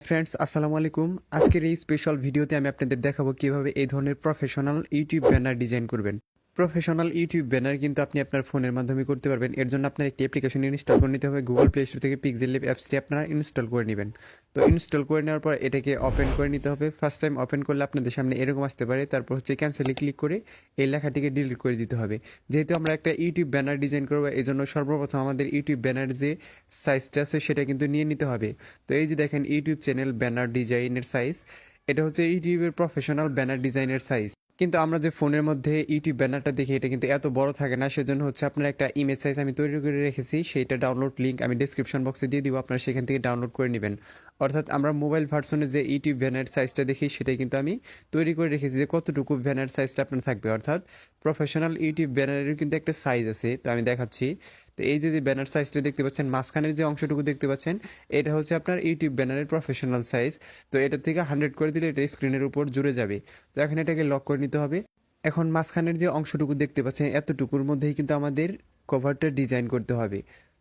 Friends আসসালামু আলাইকুম। আজকের এই স্পেশাল ভিডিওতে আমি আপনাদের দেখাবো কীভাবে এই ধরনের প্রফেশনাল ইউটিউব ব্যানার ডিজাইন করবেন। প্রফেশনাল ইউটিউব ব্যানার কিন্তু আপনি আপনার ফোনের মাধ্যমে করতে পারবেন। এর জন্য আপনার একটি অ্যাপ্লিকেশন ইনস্টল করে নিতে হবে। গুগল প্লে স্টোর থেকে পিক্সেল লিভ অ্যাপসটি আপনারা ইনস্টল করে নেবেন। তো ইনস্টল করে নেওয়ার পর এটাকে ওপেন করে নিতে হবে। ফার্স্ট টাইম ওপেন করলে আপনাদের সামনে এরকম আসতে পারে। তারপর হচ্ছে ক্যান্সেলে ক্লিক করে এই লেখাটিকে ডিলিট করে দিতে হবে। যেহেতু আমরা একটা ইউটিউব ব্যানার ডিজাইন করব এই জন্য সর্বপ্রথম আমাদের ইউটিউব ব্যানার যে সাইজটা আছে, সেটা কিন্তু নিয়ে নিতে হবে। তো এই যে দেখেন ইউটিউব চ্যানেল ব্যানার ডিজাইনের সাইজ এটা হচ্ছে ইউটিউবের প্রফেশনাল ব্যানার ডিজাইনের সাইজ কিন্তু আমরা যে ফোনের মধ্যে ইউটিউব ব্যানারটা দেখি, এটা কিন্তু এত বড় থাকে না। সেজন্য হচ্ছে আপনার একটা ইমেজ সাইজ আমি তৈরি করে রেখেছি, সেইটা ডাউনলোড লিঙ্ক আমি ডিসক্রিপশন বক্সে দিয়ে দিব, আপনারা সেখান থেকে ডাউনলোড করে নেবেন। অর্থাৎ আমরা মোবাইল ভার্সনে যে ইউটিউব ব্যানার সাইজটা দেখি, সেটাই কিন্তু আমি তৈরি করে রেখেছি যে কতটুকু ব্যানার সাইজটা আপনার থাকবে। অর্থাৎ প্রফেশনাল ইউটিউব ব্যানারের কিন্তু একটা সাইজ আছে, তো আমি দেখাচ্ছি। তো এই যে যে ব্যানার সাইজটা দেখতে পাচ্ছেন, মাঝখানের যে অংশটুকু দেখতে পাচ্ছেন, এটা হচ্ছে আপনার ইউটিউব ব্যানারের প্রফেশনাল সাইজ তো এটা থেকে হান্ড্রেড করে দিলে এটা স্ক্রিনের উপর জুড়ে যাবে। তো এখন এটাকে লক করে নিতে হবে। এখন মাঝখানের যে অংশটুকু দেখতে পাচ্ছেন, এতটুকুর মধ্যেই কিন্তু আমাদের কভারটা ডিজাইন করতে হবে।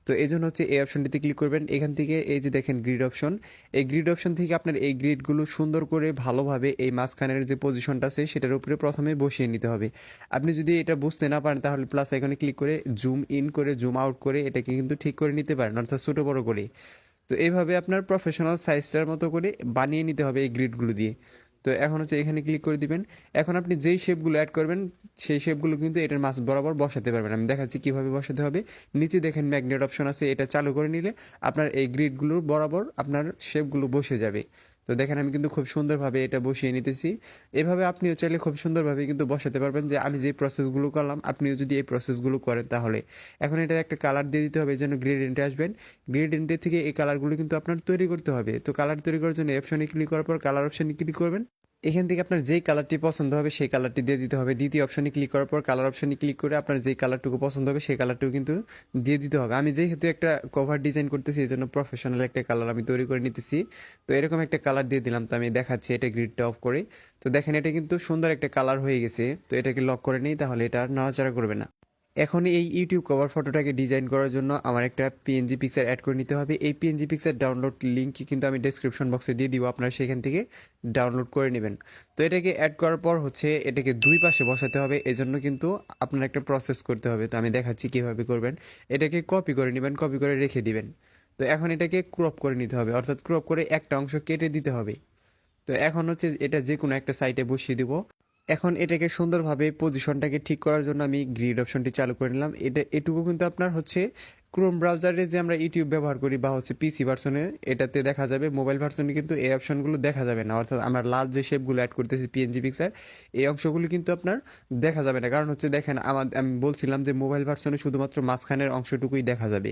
তো এই জন্য হচ্ছে এই অপশনটিতে ক্লিক করবেন। এখান থেকে এই যে দেখেন গ্রিড অপশন এই গ্রিড অপশন থেকে আপনার এই গ্রিডগুলো সুন্দর করে ভালোভাবে এই মাঝখানের যে পজিশনটা আছে, সেটার উপরে প্রথমে বসিয়ে নিতে হবে। আপনি যদি এটা বুঝতে না পারেন, তাহলে প্লাস এখানে ক্লিক করে জুম ইন করে জুম আউট করে এটাকে কিন্তু ঠিক করে নিতে পারেন, অর্থাৎ ছোটো বড়ো করে তো এইভাবে আপনার প্রফেশনাল সাইজটার মতো করে বানিয়ে নিতে হবে এই গ্রিডগুলো দিয়ে। তো এখন হচ্ছে এখানে ক্লিক করে দিবেন। এখন আপনি যেই শেপগুলো অ্যাড করবেন, সেই শেপগুলো কিন্তু এটার মাছ বরাবর বসাতে পারবেন। আমি দেখাচ্ছি কীভাবে বসাতে হবে। নিচে দেখেন ম্যাগনেট অপশন আছে, এটা চালু করে নিলে আপনার এই গ্রিডগুলোর বরাবর আপনার শেপগুলো বসে যাবে। তো দেখেন আমি কিন্তু খুব সুন্দরভাবে এটা বসিয়ে নিতেছি। এভাবে আপনিও চাইলে খুব সুন্দরভাবে কিন্তু বসাতে পারবেন যে আমি যে প্রসেসগুলো করলাম, আপনিও যদি এই প্রসেসগুলো করেন তাহলে। এখন এটার একটা কালার দিয়ে দিতে হবে যেন গ্রেডিয়েন্টে আসবেন। গ্রেডিয়েন্টে থেকে এই কালারগুলো কিন্তু আপনার তৈরি করতে হবে। তো কালার তৈরি করার জন্য অপশনে ক্লিক করার পর কালার অপশনে ক্লিক করবেন। এখান থেকে আপনার যেই কালারটি পছন্দ হবে, সেই কালারটি দিয়ে দিতে হবে। দ্বিতীয় অপশনে ক্লিক করার পর কালার অপশনে ক্লিক করে আপনার যেই কালারটুকু পছন্দ হবে, সেই কালারটুকু কিন্তু দিয়ে দিতে হবে। আমি যেহেতু একটা কভার ডিজাইন করতেছি, এই জন্য প্রফেশনাল একটা কালার আমি তৈরি করে নিতেছি। তো এরকম একটা কালার দিয়ে দিলাম, তো আমি দেখাচ্ছি এটা গ্রিডটা অফ করে। তো দেখেন এটা কিন্তু সুন্দর একটা কালার হয়ে গেছে। তো এটাকে লক করে নিই, তাহলে এটা নাড়াচাড়া করবে না। এখন এই ইউটিউব কভার ফটোটাকে ডিজাইন করার জন্য আমার একটা পিএনজি পিকচার অ্যাড করে নিতে হবে। এই পিএনজি পিকচার ডাউনলোড লিঙ্ক কিন্তু আমি ডেসক্রিপশন বক্সে দিয়ে দিব, আপনারা সেখান থেকে ডাউনলোড করে নেবেন। তো এটাকে অ্যাড করার পর হচ্ছে এটাকে দুই পাশে বসাতে হবে, এজন্য কিন্তু আপনার একটা প্রসেস করতে হবে। তো আমি দেখাচ্ছি কীভাবে করবেন। এটাকে কপি করে নেবেন কপি করে রেখে দিবেন। তো এখন এটাকে ক্রপ করে নিতে হবে, অর্থাৎ ক্রপ করে একটা অংশ কেটে দিতে হবে। তো এখন হচ্ছে এটা যে কোনো একটা সাইটে বসিয়ে দিব। এখন এটাকে সুন্দরভাবে পজিশনটাকে ঠিক করার জন্য আমি গ্রিড অপশনটি চালু করে নিলাম। এটা, এটুকু কিন্তু আপনার হচ্ছে ক্রোম ব্রাউজারে যে আমরা ইউটিউব ব্যবহার করি বা হচ্ছে পিসি ভার্সনে এটাতে দেখা যাবে মোবাইল ভার্সনে কিন্তু এই অপশনগুলো দেখা যাবে না। অর্থাৎ আমরা লাল যে শেপগুলো অ্যাড করতেছি পিএনজি পিকচার এই অংশগুলো কিন্তু আপনার দেখা যাবে না। কারণ হচ্ছে দেখেন আমার আমি বলছিলাম যে মোবাইল ভার্সনে শুধুমাত্র মাঝখানের অংশটুকুই দেখা যাবে।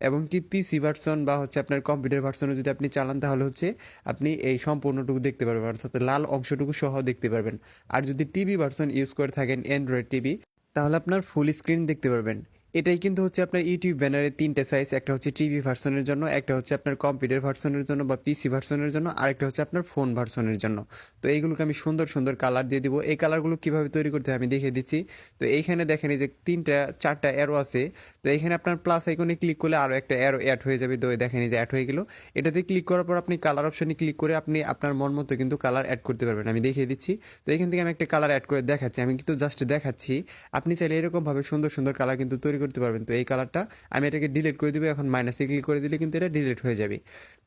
এবং কি পিসি ভার্সন বা হচ্ছে আপনার কম্পিউটার ভার্সনও যদি আপনি চালান, তাহলে হচ্ছে আপনি এই সম্পূর্ণটুকু দেখতে পারবেন। অর্থাৎ লাল অংশটুকু সহ দেখতে পারবেন। আর যদি টিভি ভার্সন ইউজ করে থাকেন অ্যান্ড্রয়েড টিভি তাহলে আপনার ফুল স্ক্রিন দেখতে পারবেন। এটাই কিন্তু হচ্ছে আপনার ইউটিউব ব্যানারের তিনটে সাইজ একটা হচ্ছে টিভি ভার্সনের জন্য, একটা হচ্ছে আপনার কম্পিউটার ভার্সনের জন্য বা পিসি ভার্সনের জন্য, আর একটা হচ্ছে আপনার ফোন ভার্সনের জন্য। তো এইগুলোকে আমি সুন্দর সুন্দর কালার দিয়ে দিব। এই কালারগুলো কীভাবে তৈরি করতে হয় আমি দেখিয়ে দিচ্ছি। তো এইখানে দেখেন এই যে তিনটা, চারটা অ্যারো আছে। তো এখানে আপনার প্লাস আইকনে ক্লিক করলে আরও একটা অ্যারো অ্যাড হয়ে যাবে। তো দেখেন এই যে অ্যাড হয়ে গেল। এটাতে ক্লিক করার পর আপনি কালার অপশনে ক্লিক করে আপনি আপনার মন মতো কিন্তু কালার অ্যাড করতে পারবেন। আমি দেখিয়ে দিচ্ছি। তো এখান থেকে আমি একটা কালার অ্যাড করে দেখাচ্ছি। আমি কিন্তু জাস্ট দেখাচ্ছি। আপনি চাইলে এরকমভাবে সুন্দর সুন্দর কালার কিন্তু তৈরি করতে পারবেন। তো এই কালারটা আমি এটাকে ডিলিট করে দিব, এখন মাইনাসে ক্লিক করে দিলে কিন্তু এটা ডিলিট হয়ে যাবে।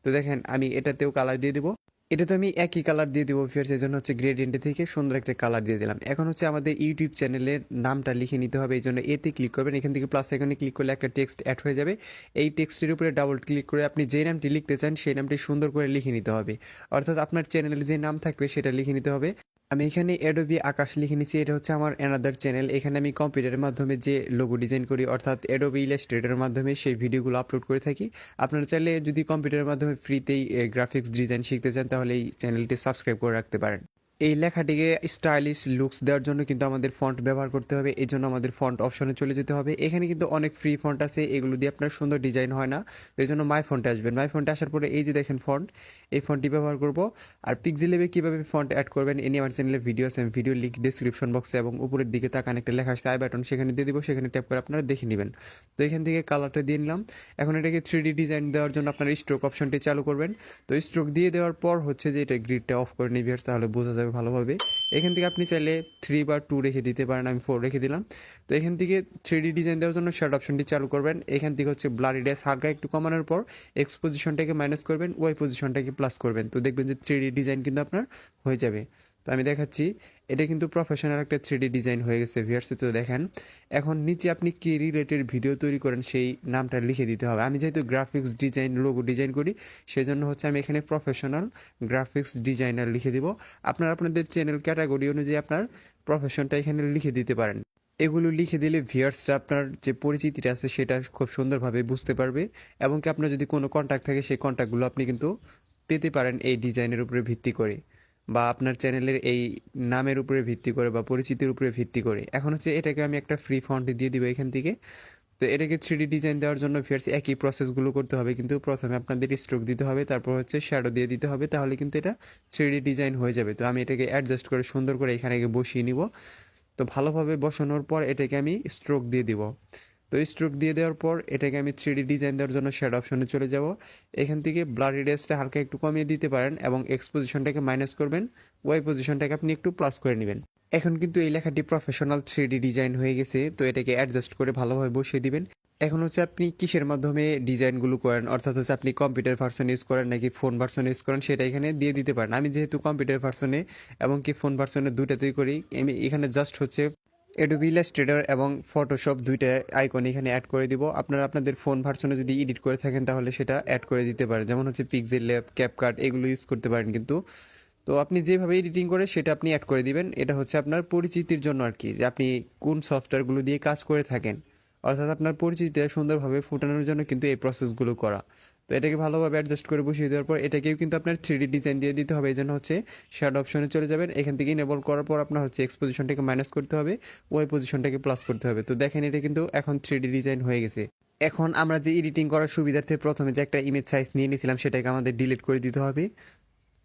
তো দেখেন, আমি এটাতেও কালার দিয়ে দিব। এটাতে আমি একই কালার দিয়ে দিব ফিয়ার সেই জন্য হচ্ছে গ্রেডিয়েন্টে থেকে সুন্দর একটা কালার দিয়ে দিলাম। এখন হচ্ছে আমাদের ইউটিউব চ্যানেলের নামটা লিখে নিতে হবে, এই জন্য এতে ক্লিক করবেন। এখান থেকে প্লাস এখানে ক্লিক করলে একটা টেক্সট অ্যাড হয়ে যাবে। এই টেক্সটের উপরে ডাবল ক্লিক করে আপনি যে নামটি লিখতে চান, সেই নামটি সুন্দর করে লিখে নিতে হবে। অর্থাৎ আপনার চ্যানেলে যে নাম থাকবে, সেটা লিখে নিতে হবে। আমি এখানে অ্যাডোবি আকাশ লিখে নিচ্ছি এটা হচ্ছে আমার অ্যানাদার চ্যানেল এখানে আমি কম্পিউটারের মাধ্যমে যে লোগো ডিজাইন করি, অর্থাৎ অ্যাডোবি ইলাস্ট্রেটের মাধ্যমে সেই ভিডিওগুলো আপলোড করে থাকি। আপনারা চাইলে যদি কম্পিউটারের মাধ্যমে ফ্রিতেই গ্রাফিক্স ডিজাইন শিখতে চান, তাহলে এই চ্যানেলটি সাবস্ক্রাইব করে রাখতে পারেন। এই লেখাটিকে স্টাইলিশ লুকস দেওয়ার জন্য কিন্তু আমাদের ফন্ট ব্যবহার করতে হবে, এই জন্য আমাদের ফন্ট অপশনে চলে যেতে হবে। এখানে কিন্তু অনেক ফ্রি ফন্ট আছে, এগুলো দিয়ে আপনার সুন্দর ডিজাইন হয় না এই জন্য মাই ফন্টে আসবেন। মাই ফন্টে আসার পরে এই যে দেখেন ফন্ট এই ফন্টটি ব্যবহার করব। আর পিক্সেলেবে কীভাবে ফন্ট অ্যাড করবেন, এ নিয়ে আমার চ্যানেলে ভিডিও আছে, আমি ভিডিও লিঙ্ক ডিসক্রিপশন বক্সে এবং উপরের দিকে তাকান, একটা লেখা আছে আই বাটন সেখানে দিয়ে দিব, সেখানে ট্যাপ করে আপনারা দেখে নেবেন। তো এখান থেকে কালারটা দিয়ে নিলাম। এখন এটাকে থ্রি ডি ডিজাইন দেওয়ার জন্য আপনারা স্ট্রোক অপশনটি চালু করবেন। তো স্ট্রোক দিয়ে দেওয়ার পর হচ্ছে যে এটা গ্রিডটা অফ করে নিবিয়ার্স তাহলে বোঝা যাবে ভালোভাবে। এখান থেকে আপনি চাইলে থ্রি বা টু রেখে দিতে পারেন, আমি ফোর রেখে দিলাম। তো এখান থেকে থ্রি ডিজাইন দেওয়ার জন্য শার্ট অপশনটি চালু করবেন। এখান থেকে হচ্ছে ব্লারি ড্যাস হালকা একটু কমানোর পর এক্স পজিশনটাকে মাইনাস করবেন ওয়াই পজিশনটাকে প্লাস করবেন। তো দেখবেন যে থ্রি ডিজাইন কিন্তু আপনার হয়ে যাবে। তো আমি দেখাচ্ছি। এটা কিন্তু প্রফেশনাল একটা থ্রি ডিজাইন হয়ে গেছে ভিআরসি তো দেখেন। এখন নিচে আপনি কি রিলেটেড ভিডিও তৈরি করেন, সেই নামটা লিখে দিতে হবে। আমি যেহেতু গ্রাফিক্স ডিজাইন লোগো ডিজাইন করি সেই জন্য হচ্ছে আমি এখানে প্রফেশনাল গ্রাফিক্স ডিজাইনার লিখে দিব। আপনার আপনাদের চ্যানেল ক্যাটাগরি অনুযায়ী আপনার প্রফেশনটা এখানে লিখে দিতে পারেন। এগুলো লিখে দিলে ভিউয়ার্সরা আপনার যে পরিচিতিটা আছে, সেটা খুব সুন্দরভাবে বুঝতে পারবে এবং কি আপনার যদি কোনো কন্ট্যাক্ট থাকে, সেই কন্ট্যাক্টগুলো আপনি কিন্তু পেতে পারেন এই ডিজাইনের উপরে ভিত্তি করে। বা আপনার চ্যানেলের এই নামের উপরে ভিত্তি করে বা পরিচিতির উপরে ভিত্তি করে। এখন হচ্ছে এটাকে আমি একটা ফ্রি ফন্ট দিয়ে দিব এখান থেকে। তো এটাকে থ্রি ডিজাইন দেওয়ার জন্য ফিয়ার্স একই প্রসেসগুলো করতে হবে। কিন্তু প্রথমে আপনাদের স্ট্রোক দিতে হবে, তারপর হচ্ছে শ্যাডো দিয়ে দিতে হবে, তাহলে কিন্তু এটা থ্রি ডিজাইন হয়ে যাবে। তো আমি এটাকে অ্যাডজাস্ট করে সুন্দর করে এখানে বসিয়ে নিব। তো ভালোভাবে বসানোর পর এটাকে আমি স্ট্রোক দিয়ে দিব। তো স্ট্রোক দিয়ে দেওয়ার পর এটাকে আমি থ্রি ডিজাইন দেওয়ার জন্য শেড অপশনে চলে যাব। এখান থেকে ব্লাড রেডিয়াসটা হালকা একটু কমিয়ে দিতে পারেন এবং এক্স পজিশনটাকে মাইনাস করবেন ওয়াই পজিশনটাকে আপনি একটু প্লাস করে নেবেন। এখন কিন্তু এই লেখাটি প্রফেশনাল থ্রি ডিজাইন হয়ে গেছে, তো এটাকে অ্যাডজাস্ট করে ভালোভাবে বসিয়ে দিবেন। এখন হচ্ছে আপনি কিসের মাধ্যমে ডিজাইনগুলো করেন? অর্থাৎ হচ্ছে আপনি কম্পিউটার ভার্সন ইউজ করেন নাকি ফোন ভার্সন ইউজ করেন, সেটা এখানে দিয়ে দিতে পারেন। আমি যেহেতু কম্পিউটার ভার্সনে এবং কি ফোন ভার্সনে দুইটাতেই করি, আমি এখানে জাস্ট হচ্ছে এডোবি ইলাস্ট্রেটর এবং ফটোশপ দুইটা আইকন এখানে অ্যাড করে দিব। আপনারা আপনাদের ফোন ভার্সনে যদি এডিট করে থাকেন, তাহলে সেটা অ্যাড করে দিতে পারেন। যেমন হচ্ছে পিক্সেল ল্যাব ক্যাপকাট এগুলো ইউজ করতে পারেন কিন্তু। তো আপনি যেভাবে এডিটিং করে সেটা আপনি অ্যাড করে দিবেন। এটা হচ্ছে আপনার পরিচিতির জন্য আর কি, যে আপনি কোন সফটওয়্যারগুলো দিয়ে কাজ করে থাকেন। অর্থাৎ আপনার পরিচিতিটা সুন্দরভাবে ফুটানোর জন্য কিন্তু এই প্রসেসগুলো করা। তো এটাকে ভালোভাবে অ্যাডজাস্ট করে বসিয়ে দেওয়ার পর এটাকেও কিন্তু আপনার থ্রি ডিজাইন দিয়ে দিতে হবে। এই জন্য হচ্ছে শ্যাড অপশনে চলে যাবেন। এখান থেকে ইনেবল করার পর আপনার হচ্ছে এক্স পজিশনটাকে মাইনাস করতে হবে ওয়াই পজিশনটাকে প্লাস করতে হবে। তো দেখেন এটা কিন্তু এখন থ্রি ডিজাইন হয়ে গেছে। এখন আমরা যে এডিটিং করার সুবিধার্থে প্রথমে যে একটা ইমেজ সাইজ নিয়ে নিয়েছিলাম, সেটাকে আমাদের ডিলিট করে দিতে হবে।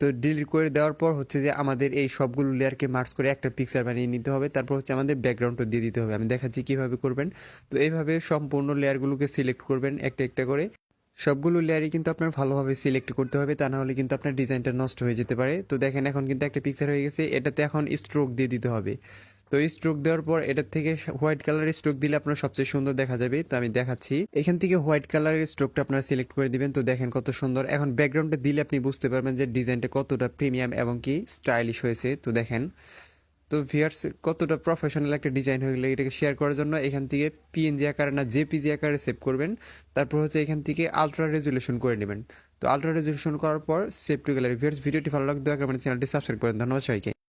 তো ডিলিট করে দেওয়ার পর হচ্ছে যে আমাদের এই সবগুলো লেয়ারকে মার্কস করে একটা পিকচার বানিয়ে নিতে হবে। তারপর হচ্ছে আমাদের ব্যাকগ্রাউন্ডটা দিয়ে দিতে হবে। আমি দেখাচ্ছি কীভাবে করবেন। তো এইভাবে সম্পূর্ণ লেয়ারগুলোকে সিলেক্ট করবেন একটা একটা করে। সবগুলো লেয়ারই কিন্তু আপনার ভালোভাবে সিলেক্ট করতে হবে, তা নাহলে কিন্তু আপনার ডিজাইনটা নষ্ট হয়ে যেতে পারে। তো দেখেন, এখন কিন্তু একটা পিকচার হয়ে গেছে। এটাতে এখন স্ট্রোক দিয়ে দিতে হবে। তো এই স্ট্রোক দেওয়ার পর এটার থেকে হোয়াইট কালারের স্ট্রোক দিলে আপনার সবচেয়ে সুন্দর দেখা যাবে। তো আমি দেখাচ্ছি। এখান থেকে হোয়াইট কালারের স্ট্রোকটা আপনারা সিলেক্ট করে দিবেন। তো দেখেন কত সুন্দর। এখন ব্যাকগ্রাউন্ডটা দিলে আপনি বুঝতে পারবেন যে ডিজাইনটা কতটা প্রিমিয়াম এবং কি স্টাইলিশ হয়েছে। তো দেখেন। তো ভিয়ার্স কতটা প্রফেশনাল একটা ডিজাইন হয়ে গেলে এটাকে শেয়ার করার জন্য। এখান থেকে পিএনজি আকারে না জেপিজি আকারে সেভ করবেন। তারপর হচ্ছে এখান থেকে আলট্রা রেজুলেশন করে নেবেন। তো আলট্রা রেজুলেশন করার পর সেভ টু গ্যালারি ভিয়ার্স ভিডিওটি ভালো লাগবে আমার চ্যানেলটি সাবস্ক্রাইব করেন ধন্যবাদ সবাইকে।